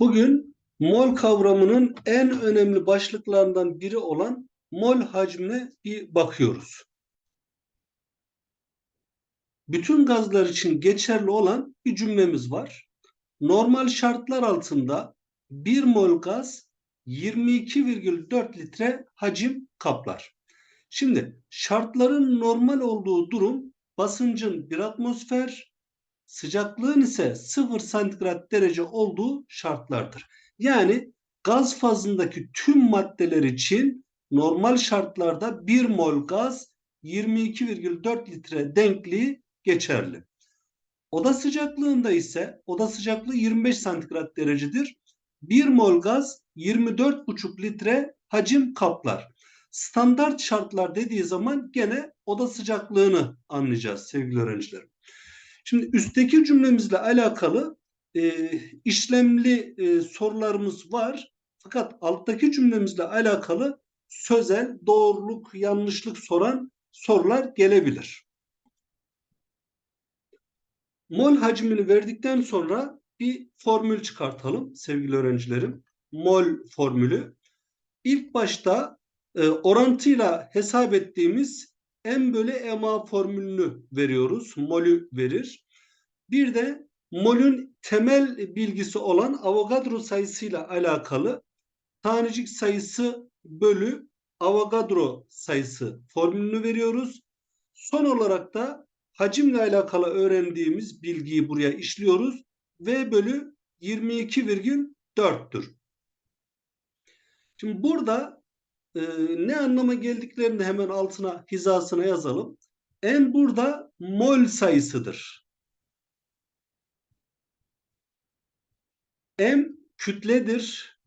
Bugün mol kavramının en önemli başlıklarından biri olan mol hacmine bir bakıyoruz. Bütün gazlar için geçerli olan bir cümlemiz var. Normal şartlar altında 1 mol gaz 22,4 litre hacim kaplar. Şimdi şartların normal olduğu durum basıncın 1 atmosfer, sıcaklığın ise 0 santigrat derece olduğu şartlardır. Yani gaz fazındaki tüm maddeler için normal şartlarda 1 mol gaz 22,4 litre denkliği geçerli. Oda sıcaklığında ise oda sıcaklığı 25 santigrat derecedir. 1 mol gaz 24,5 litre hacim kaplar. Standart şartlar dediği zaman gene oda sıcaklığını anlayacağız sevgili öğrencilerim. Şimdi üstteki cümlemizle alakalı e, işlemli e, sorularımız var. Fakat alttaki cümlemizle alakalı sözel, doğruluk, yanlışlık soran sorular gelebilir. Mol hacmini verdikten sonra bir formül çıkartalım sevgili öğrencilerim. Mol formülü. İlk başta e, orantıyla hesap ettiğimiz M bölü MA formülünü veriyoruz. Mol'ü verir. Bir de molün temel bilgisi olan Avogadro sayısıyla alakalı tanecik sayısı bölü Avogadro sayısı formülünü veriyoruz. Son olarak da hacimle alakalı öğrendiğimiz bilgiyi buraya işliyoruz. V bölü 22,4'tür. Şimdi burada e, ne anlama geldiklerini hemen altına hizasına yazalım. En burada mol sayısıdır. M kütledir.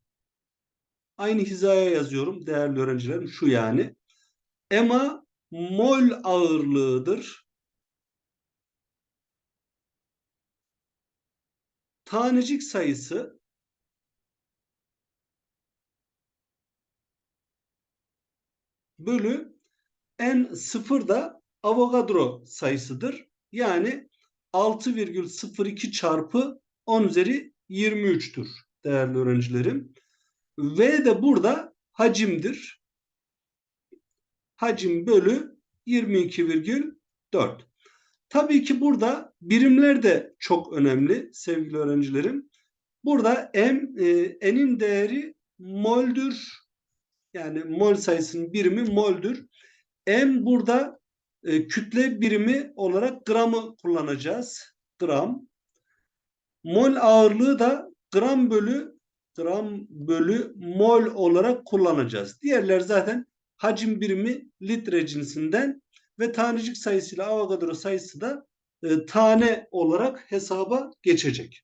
Aynı hizaya yazıyorum değerli öğrencilerim. Şu yani. Ema mol ağırlığıdır. Tanecik sayısı bölü n sıfır da Avogadro sayısıdır. Yani 6,02 çarpı 10 üzeri 23'tür değerli öğrencilerim. V de burada hacimdir. Hacim bölü 22,4. Tabii ki burada birimler de çok önemli sevgili öğrencilerim. Burada M, e, N'in değeri moldür. Yani mol sayısının birimi moldür. M burada e, kütle birimi olarak gramı kullanacağız. Gram. Mol ağırlığı da gram bölü gram bölü mol olarak kullanacağız. Diğerler zaten hacim birimi litre cinsinden ve tanecik sayısıyla Avogadro sayısı da e, tane olarak hesaba geçecek.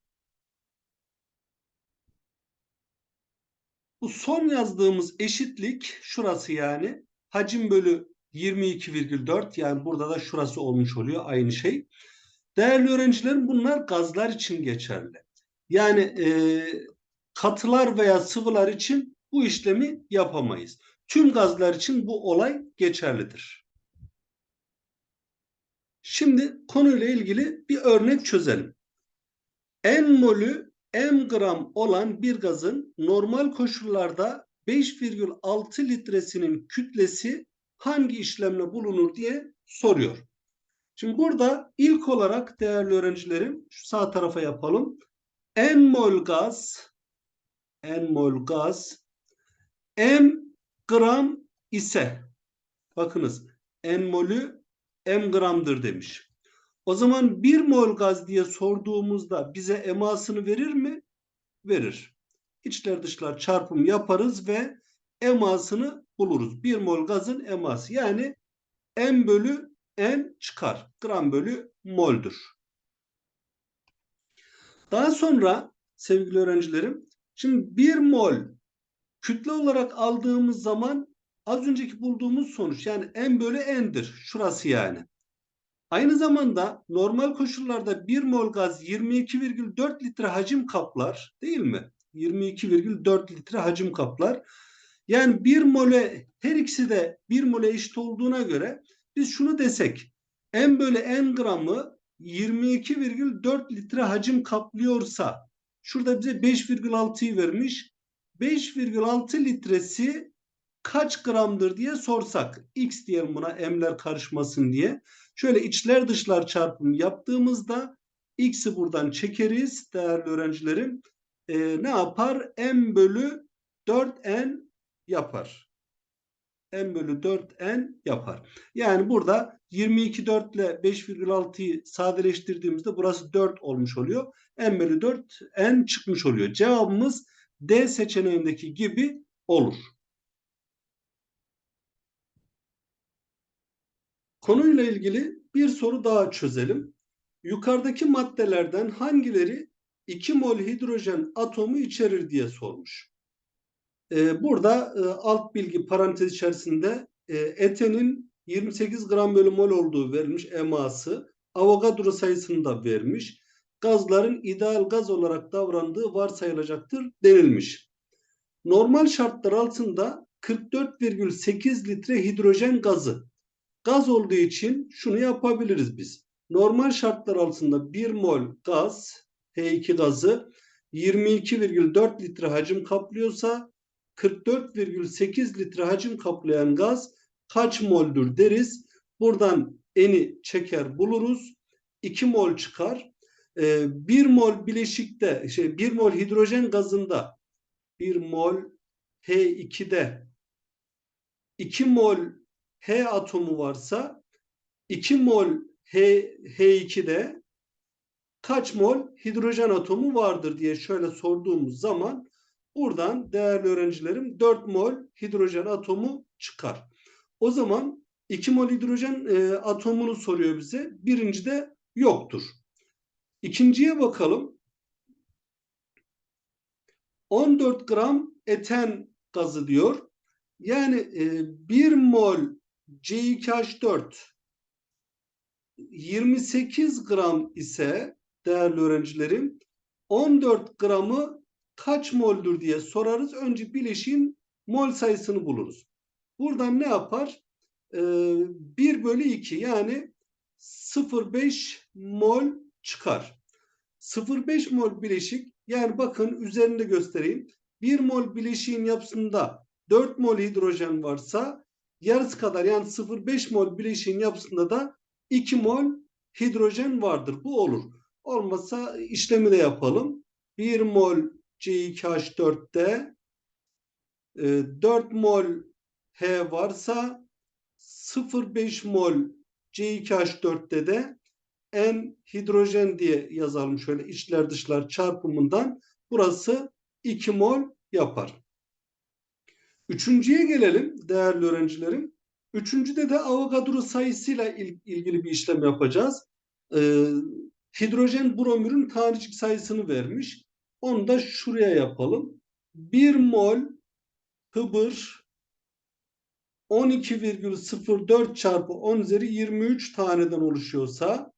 Bu son yazdığımız eşitlik şurası yani hacim bölü 22,4 yani burada da şurası olmuş oluyor aynı şey. Değerli öğrencilerim bunlar gazlar için geçerli. Yani e, katılar veya sıvılar için bu işlemi yapamayız. Tüm gazlar için bu olay geçerlidir. Şimdi konuyla ilgili bir örnek çözelim. N molü M gram olan bir gazın normal koşullarda 5,6 litresinin kütlesi hangi işlemle bulunur diye soruyor. Şimdi burada ilk olarak değerli öğrencilerim şu sağ tarafa yapalım. N mol gaz N mol gaz M gram ise bakınız N molü M gramdır demiş. O zaman 1 mol gaz diye sorduğumuzda bize emasını verir mi? Verir. İçler dışlar çarpım yaparız ve emasını buluruz. 1 mol gazın eması yani M bölü N çıkar. Gram bölü mol'dur. Daha sonra sevgili öğrencilerim şimdi 1 mol kütle olarak aldığımız zaman az önceki bulduğumuz sonuç yani M bölü N'dir. Şurası yani. Aynı zamanda normal koşullarda 1 mol gaz 22,4 litre hacim kaplar değil mi? 22,4 litre hacim kaplar. Yani 1 mole her ikisi de 1 mole eşit olduğuna göre biz şunu desek M bölü N gramı 22,4 litre hacim kaplıyorsa Şurada bize 5,6'yı vermiş. 5,6 litresi kaç gramdır diye sorsak. X diyelim buna emler karışmasın diye. Şöyle içler dışlar çarpımı yaptığımızda X'i buradan çekeriz değerli öğrencilerim. Ee, ne yapar? M bölü 4N yapar. M bölü 4N yapar. Yani burada 22 4 ile 5,6'yı sadeleştirdiğimizde burası 4 olmuş oluyor. M bölü 4 N çıkmış oluyor. Cevabımız D seçeneğindeki gibi olur. Konuyla ilgili bir soru daha çözelim. Yukarıdaki maddelerden hangileri 2 mol hidrojen atomu içerir diye sormuş. Ee, burada e, alt bilgi parantez içerisinde e, etenin 28 gram bölü mol olduğu verilmiş eması. Avogadro sayısını da vermiş. Gazların ideal gaz olarak davrandığı varsayılacaktır denilmiş. Normal şartlar altında 44,8 litre hidrojen gazı. Gaz olduğu için şunu yapabiliriz biz. Normal şartlar altında 1 mol gaz, H2 gazı 22,4 litre hacim kaplıyorsa 44,8 litre hacim kaplayan gaz kaç moldür deriz. Buradan eni çeker buluruz. 2 mol çıkar. 1 ee, mol bileşikte, şey 1 mol hidrojen gazında 1 mol H2'de 2 mol H atomu varsa 2 mol H, H2'de kaç mol hidrojen atomu vardır diye şöyle sorduğumuz zaman buradan değerli öğrencilerim 4 mol hidrojen atomu çıkar. O zaman 2 mol hidrojen e, atomunu soruyor bize. Birincide yoktur. İkinciye bakalım. 14 gram eten gazı diyor. Yani e, 1 mol C2H4 28 gram ise değerli öğrencilerim 14 gramı kaç moldür diye sorarız. Önce bileşiğin mol sayısını buluruz. Buradan ne yapar? Ee, 1 bölü 2 yani 0,5 mol çıkar. 0,5 mol bileşik yani bakın üzerinde göstereyim. 1 mol bileşiğin yapısında 4 mol hidrojen varsa yarısı kadar yani 0,5 mol bileşiğin yapısında da 2 mol hidrojen vardır. Bu olur. Olmasa işlemi de yapalım. 1 mol C2H4'te 4 mol H varsa 0,5 mol C2H4'te de N hidrojen diye yazalım şöyle içler dışlar çarpımından. Burası 2 mol yapar. Üçüncüye gelelim değerli öğrencilerim. Üçüncüde de Avogadro sayısıyla il, ilgili bir işlem yapacağız. Ee, hidrojen bromürün tanecik sayısını vermiş. Onu da şuraya yapalım. 1 mol hıbır 12,04 çarpı 10 üzeri 23 taneden oluşuyorsa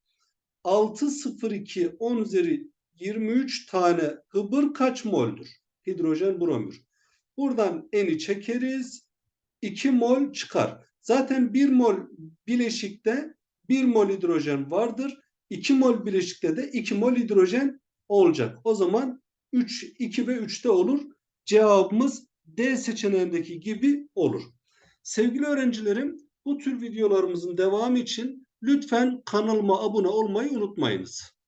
6,02 10 üzeri 23 tane hıbır kaç moldür? Hidrojen bromür. Buradan eni çekeriz. 2 mol çıkar. Zaten 1 mol bileşikte 1 mol hidrojen vardır. 2 mol bileşikte de 2 mol hidrojen olacak. O zaman 3, 2 ve 3'te olur. Cevabımız D seçeneğindeki gibi olur. Sevgili öğrencilerim bu tür videolarımızın devamı için lütfen kanalıma abone olmayı unutmayınız.